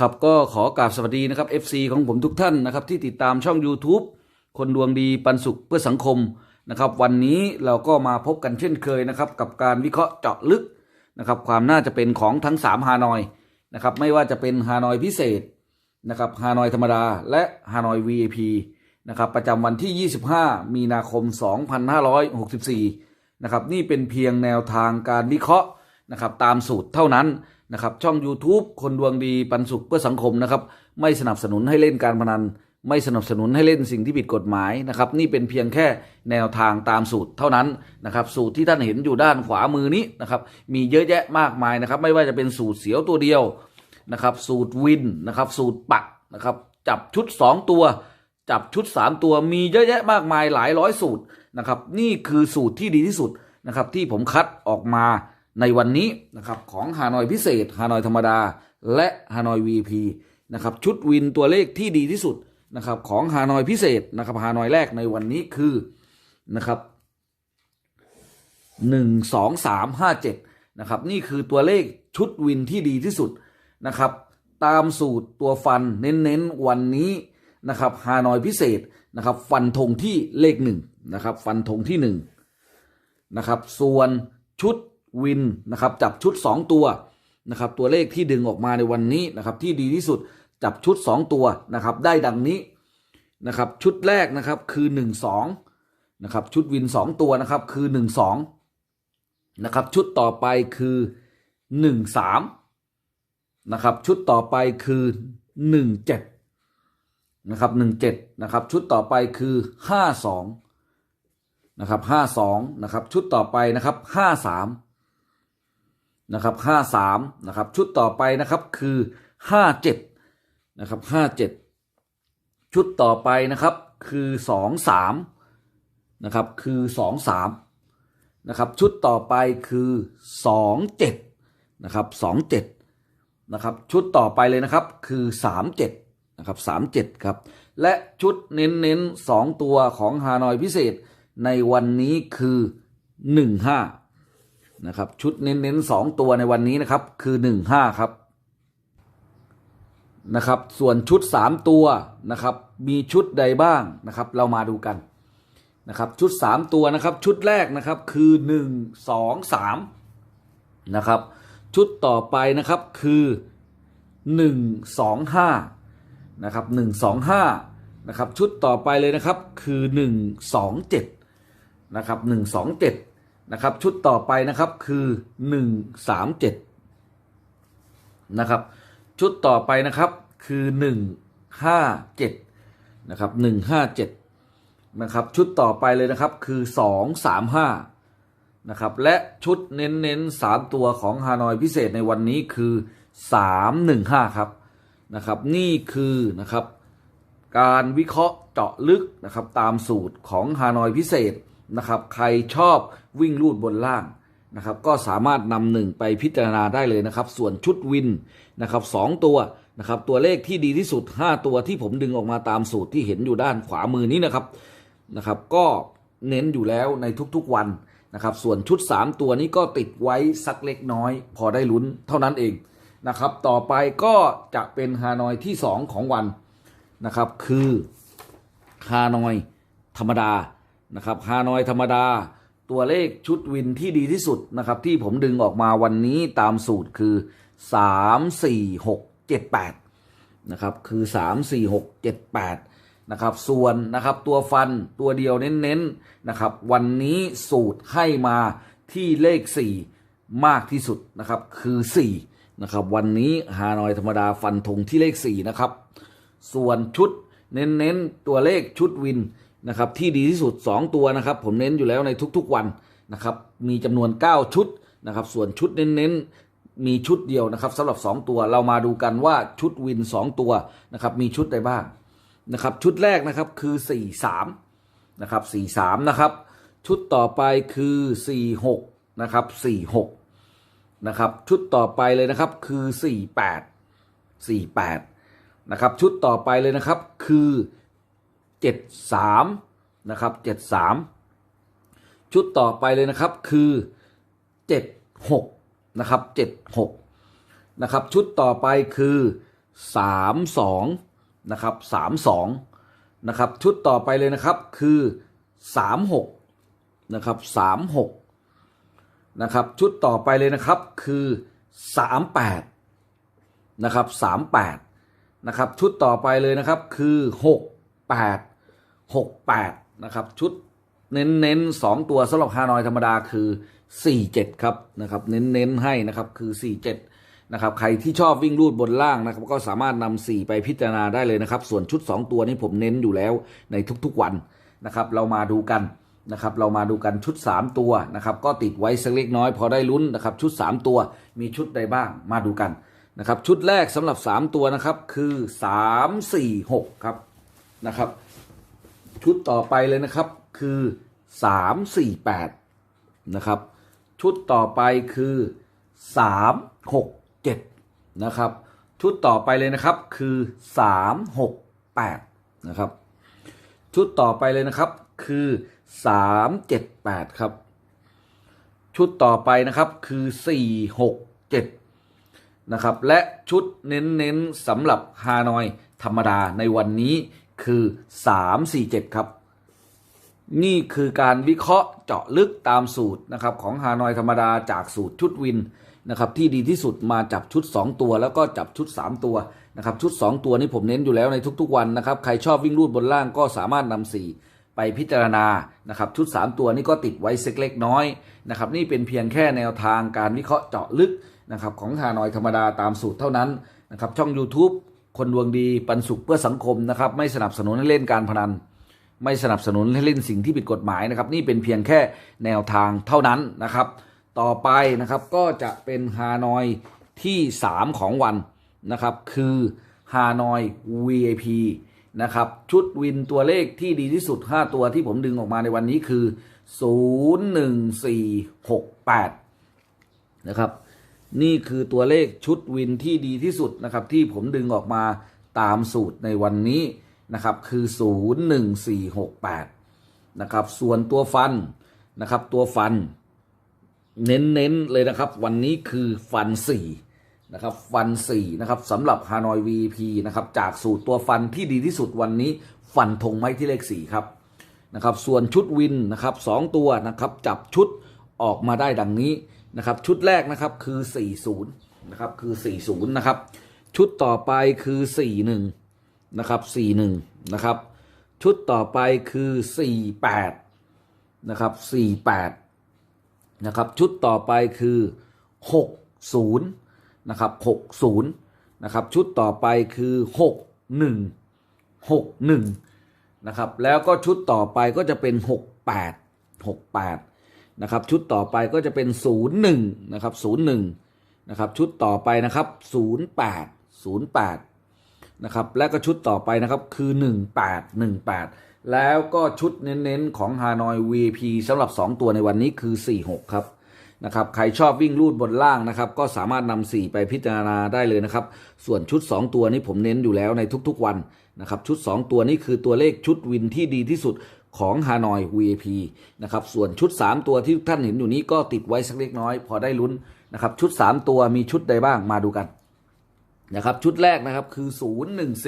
ครับก็ขอกราบสวัสดีนะครับ FC ของผมทุกท่านนะครับที่ติดตามช่อง YouTube คนดวงดีปันสุขเพื่อสังคมนะครับวันนี้เราก็มาพบกันเช่นเคยนะครับกับการวิเคราะห์เจาะลึกนะครับความน่าจะเป็นของทั้ง 3 ฮานอยนะครับไม่ว่าจะเป็นฮานอยพิเศษนะครับฮานอยธรรมดาและฮานอย VIP นะครับประจำวันที่ 25 มีนาคม 2564นะครับนี่เป็นเพียงแนวทางการวิเคราะห์ นะครับตามสูตรเท่านั้นนะครับช่อง YouTube คนดวงดีปันสุขเพื่อสังคมนะครับไม่สนับสนุนให้เล่นการพนัน ไม่สนับสนุนให้เล่นสิ่งที่ผิดกฎหมายนะครับนี่เป็นเพียงแค่แนวทางตามสูตรเท่านั้นนะครับสูตรที่ท่านเห็นอยู่ด้านขวามือนี้นะครับมีเยอะแยะมากมายนะครับไม่ว่าจะเป็นสูตรเสียวตัวเดียวนะครับสูตรวินนะครับสูตรปักนะครับจับชุด 2 ตัว จับชุด 3 ตัวมีเยอะแยะมากมายหลายร้อยสูตรนะครับนี่คือสูตรที่ดีที่สุดนะครับที่ผมคัดออกมา ในวันนี้นะครับของฮานอยพิเศษฮานอยธรรมดา และฮานอย VP นะครับชุดวินตัวเลขที่ดีที่สุดนะครับของฮานอยพิเศษนะครับฮานอยแรกในวันนี้คือนะครับหนึ่งสองสามห้าเจ็ดนะครับนี่คือตัวเลขชุดวินที่ดีที่สุดนะครับตามสูตรตัวฟันเน้นๆวันนี้นะครับฮานอยพิเศษนะครับฟันธงที่เลขหนึ่งนะครับฟันธงที่หนึ่งนะครับส่วนชุด วินนะครับจับชุด 2 ตัวนะครับตัวเลขที่ดึงออกมาในวันนี้นะครับที่ดีที่สุดจับชุด 2 ตัวนะครับได้ดังนี้นะครับชุดแรกนะครับคือ 1 2นะครับชุดวิน 2 ตัวนะครับคือ 1 2นะครับชุดต่อไปคือ 1 3นะครับชุดต่อไปคือ 1 7นะครับ1 7นะครับชุดต่อไปคือ 5 2นะครับ5 2นะครับชุดต่อไปนะครับ 5 3 นะครับห้าสามนะครับชุดต่อไปนะครับคือห้าเจ็ดนะครับห้าเจ็ดชุดต่อไปนะครับคือสองสามนะครับคือสองสามนะครับชุดต่อไปคือสองเจ็ดนะครับสองเจ็ดนะครับชุดต่อไปเลยนะครับคือสามเจ็ดนะครับสามเจ็ดครับและชุดเน้นเน้นสองตัวของฮานอยพิเศษในวันนี้คือหนึ่งห้า นะครับ ชุดเน้นๆสองตัวในวันนี้นะครับ คือหนึ่งห้าครับนะครับ ส่วนชุดสามตัวนะครับ มีชุดใดบ้างนะครับ เรามาดูกันนะครับ ชุดสามตัวนะครับ ชุดแรกนะครับคือหนึ่งสองสามนะครับ ชุดต่อไปนะครับคือหนึ่งสองห้านะครับหนึ่งสองห้านะครับ ชุดต่อไปเลยนะครับคือหนึ่งสองเจ็ดนะครับหนึ่งสองเจ็ด นะครับ ชุดต่อไปนะครับคือหนึ่งสามเจ็ดนะครับ ชุดต่อไปนะครับคือหนึ่งห้าเจ็ดนะครับหนึ่งห้าเจ็ดนะครับ ชุดต่อไปเลยนะครับคือสองสามห้านะครับ และชุดเน้นเน้นสามตัวของฮานอยพิเศษในวันนี้คือสามหนึ่งห้าครับนะครับ นี่คือนะครับการวิเคราะห์เจาะลึกนะครับตามสูตรของฮานอยพิเศษ นะครับใครชอบวิ่งลูดบนล่างนะครับก็สามารถนำหนึ่งไปพิจารณาได้เลยนะครับ ส่วนชุดวินนะครับสองตัวนะครับตัวเลขที่ดีที่สุด 5 ตัวที่ผมดึงออกมาตามสูตรที่เห็นอยู่ด้านขวามือนี้นะครับนะครับ ก็เน้นอยู่แล้วในทุกๆวันนะครับ ส่วนชุด 3 ตัวนี้ก็ติดไว้สักเล็กน้อย พอได้ลุ้นเท่านั้นเองนะครับ ต่อไปก็จะเป็นฮานอยที่ 2 ของวันนะครับ คือฮานอยธรรมดา นะครับฮานอยธรรมดา ตัวเลขชุดวินที่ดีที่สุดนะครับ ที่ผมดึงออกมาวันนี้ตามสูตรคือ 3 4 6 7 8นะครับคือ 3 4 6 7 8นะครับส่วนนะครับตัวฟันตัวเดียวเน้นๆนะครับวันนี้สูตรให้มาที่เลข 4 มากที่สุดนะครับคือ 4นะครับวันนี้ฮานอยธรรมดาฟันธงที่เลข 4 นะครับ ส่วนชุดเน้นๆตัวเลขชุดวิน นะครับที่ดีที่สุด 2 ตัวนะครับ ผมเน้นอยู่แล้วในทุกๆวันนะครับมีจำนวน 9 ชุดนะครับส่วนชุดเน้นๆมีชุดเดียวนะครับสำหรับ 2 ตัวเรามาดูกันว่าชุดวิน 2 ตัวนะครับมีชุดใดบ้างนะครับชุดแรกนะครับคือ 4 3นะครับ4 3นะครับชุดต่อไปคือ 4 6นะครับ4 6นะครับชุดต่อไปเลยนะครับคือ 4 8 4 8นะครับชุดต่อไปเลยนะครับคือ เจ็ดสามนะครับเจ็ดสามชุดต่อไปเลยนะครับคือเจ็ดหกนะครับเจ็ดหกนะครับชุดต่อไปคือสามสองนะครับสามสองนะครับชุดต่อไปเลยนะครับคือสามหกนะครับสามหกนะครับชุดต่อไปเลยนะครับคือสามแปดนะครับสามแปดนะครับชุดต่อไปเลยนะครับคือหก แปดหกแปดนะครับ ชุดเน้นเน้นสองตัวสำหรับฮานอยธรรมดาคือสี่เจ็ดครับนะครับเน้นเน้นให้นะครับคือสี่เจ็ดนะครับ ใครที่ชอบวิ่งรูดบนล่างนะครับ ก็สามารถนำ4ไปพิจารณาได้เลยนะครับ ส่วนชุด 2 ตัวนี้ผมเน้นอยู่แล้วในทุกๆวันนะครับ เรามาดูกันนะครับ เรามาดูกันชุด 3 ตัวนะครับ ก็ติดไว้สักเล็กน้อยพอได้ลุ้นนะครับ ชุด 3 ตัวมีชุดใดบ้างมาดูกันนะครับ ชุดแรกสำหรับ 3 ตัวนะครับคือ 3 4 6 ครับนะครับ ชุดต่อไปเลยนะครับคือ3 4 8นะครับ ชุดต่อไปคือสามหกเจ็ดนะครับ ชุดต่อไปเลยนะครับคือสามหกแปดนะครับ ชุดต่อไปเลยนะครับคือสามเจ็ดแปดครับ ชุดต่อไปนะครับคือสี่หกเจ็ดนะครับ และชุดเน้นๆสำหรับฮานอยธรรมดาในวันนี้ คือสามสี่เจ็ดครับ นี่คือการวิเคราะห์เจาะลึกตามสูตรนะครับของฮานอยธรรมดาจากสูตรชุดวินนะครับที่ดีที่สุดมาจับชุด 2 ตัวแล้วก็จับชุด 3 ตัวนะครับชุด 2 ตัวนี้ผมเน้นอยู่แล้วในทุกๆวันนะครับใครชอบวิ่งรูดบนล่างก็สามารถนำสีไปพิจารณานะครับชุด 3 ตัวนี้ก็ติดไว้เซ็กเล็กน้อยนะครับนี่เป็นเพียงแค่แนวทางการวิเคราะห์เจาะลึกนะครับของฮานอยธรรมดาตามสูตรเท่านั้นนะครับช่อง YouTube คนดวงดีปันสุขเพื่อสังคมนะครับ ไม่สนับสนุนให้เล่นการพนัน ไม่สนับสนุนให้เล่นสิ่งที่ผิดกฎหมายนะครับ นี่เป็นเพียงแค่แนวทางเท่านั้นนะครับ ต่อไปนะครับก็จะเป็นฮานอยที่ 3 ของวันนะครับ คือฮานอย VIP นะครับ ชุดวินตัวเลขที่ดีที่สุด 5 ตัวที่ผมดึงออกมาในวันนี้คือ 01468 นะครับ นี่คือตัวเลขชุดวินที่ดีที่สุดนะครับ ที่ผมดึงออกมาตามสูตรในวันนี้นะครับ คือ 01468 นะครับ ส่วนตัวฟันนะครับ ตัวฟัน เน้นๆเลยนะครับ วันนี้คือฟันสี่นะครับ ฟันสี่นะครับสำหรับฮานอย VP นะครับ จากสูตรตัวฟันที่ดีที่สุดวันนี้ ฟันธงไม้ที่เลขสี่ครับนะครับ ส่วนชุดวินนะครับสองตัวนะครับ จับชุดออกมาได้ดังนี้ นะครับ ชุดแรกนะครับคือ 40นะครับคือ 40นะครับ ชุดต่อไปคือ 41นะครับ41นะครับ ชุดต่อไปคือ 48นะครับ48นะครับ ชุดต่อไปคือ 60นะครับ60นะครับ ชุดต่อไปคือ 61 61นะครับ แล้วก็ชุดต่อไปก็จะเป็น 68 68 นะครับชุดต่อไปก็จะเป็น 01นะครับ01นะครับชุดต่อไปนะครับ 08 08นะครับและก็ชุดต่อไปนะครับคือ 18 18 แล้วก็ชุดเน้นๆของฮานอย VP สำหรับ 2 ตัวในวันนี้คือ 46 ครับนะครับใครชอบวิ่งลูดบนล่างนะครับ ก็สามารถนำ4ไปพิจารณาได้เลยนะครับ ส่วนชุด 2 ตัวนี้ผมเน้นอยู่แล้วในทุกๆวันนะครับชุด 2 ตัวนี้คือตัวเลขชุดวินที่ดีที่สุด ของฮานอย VP นะครับ ส่วนชุด 3 ตัวที่ท่านเห็นอยู่นี้ก็ติดไว้สักเล็กน้อย พอได้ลุ้นนะครับ ชุด 3 ตัวมีชุดใดบ้างมาดูกันนะครับ ชุดแรกนะครับคือ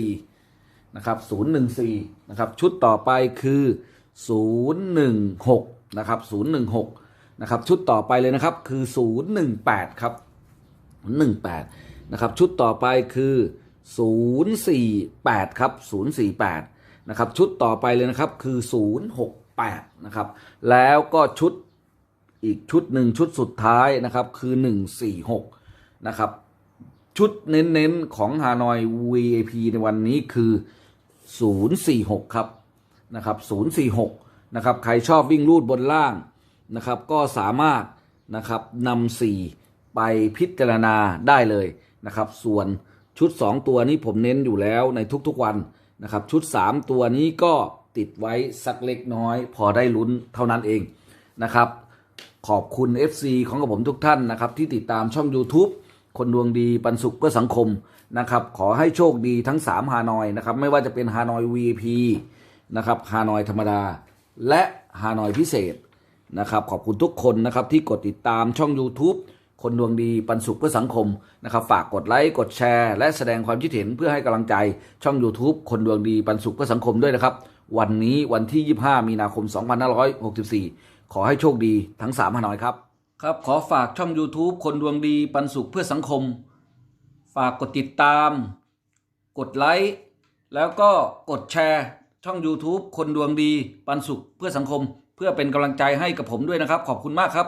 014 นะครับ 014 นะครับ ชุดต่อไปคือ 016 นะครับ 016 นะครับ ชุดต่อไปเลยนะครับคือ 018 ครับ 018 นะครับ ชุดต่อไปคือ 048 ครับ 048 นะครับชุดต่อไปเลยนะครับคือ 068นะครับแล้วก็ชุดอีกชุดหนึ่งชุดสุดท้ายนะครับคือ 146นะครับชุดเน้นๆของฮานอย VIP ในวันนี้คือ 046ครับนะครับ046นะครับใครชอบวิ่งรูดบนล่างนะครับก็สามารถนะครับนำ4ไปพิจารณาได้เลยนะครับ ส่วนชุด 2 ตัวนี้ผมเน้นอยู่แล้วในทุกๆวัน นะครับ ชุด 3 ตัวนี้ก็ติดไว้สักเล็กน้อย พอได้ลุ้นเท่านั้นเองนะครับ ขอบคุณ FC ของกับผมทุกท่านนะครับ ที่ติดตามช่อง YouTube คนดวงดีปันสุขเพื่อสังคมนะครับ ขอให้โชคดีทั้ง 3 ฮานอยนะครับ ไม่ว่าจะเป็นฮานอย VIP นะครับฮานอยธรรมดา และฮานอยพิเศษนะครับ ขอบคุณทุกคนนะครับที่กดติดตามช่อง YouTube คนดวงดีปันสุขเพื่อสังคมนะครับฝากกดไลค์กดแชร์ และแสดงความคิดเห็นเพื่อให้กำลังใจช่อง YouTube คนดวงดีปันสุขเพื่อสังคมด้วยนะครับ วันนี้วันที่ 25 มีนาคม 2564 ขอให้โชคดีทั้ง3ฮานอยครับ ครับขอฝากช่อง YouTube คนดวงดีปันสุขเพื่อสังคม ฝากกดติดตาม กดไลค์แล้วก็กดแชร์ช่อง YouTube คนดวงดีปันสุขเพื่อสังคม เพื่อเป็นกำลังใจให้กับผมด้วยนะครับ ขอบคุณมากครับ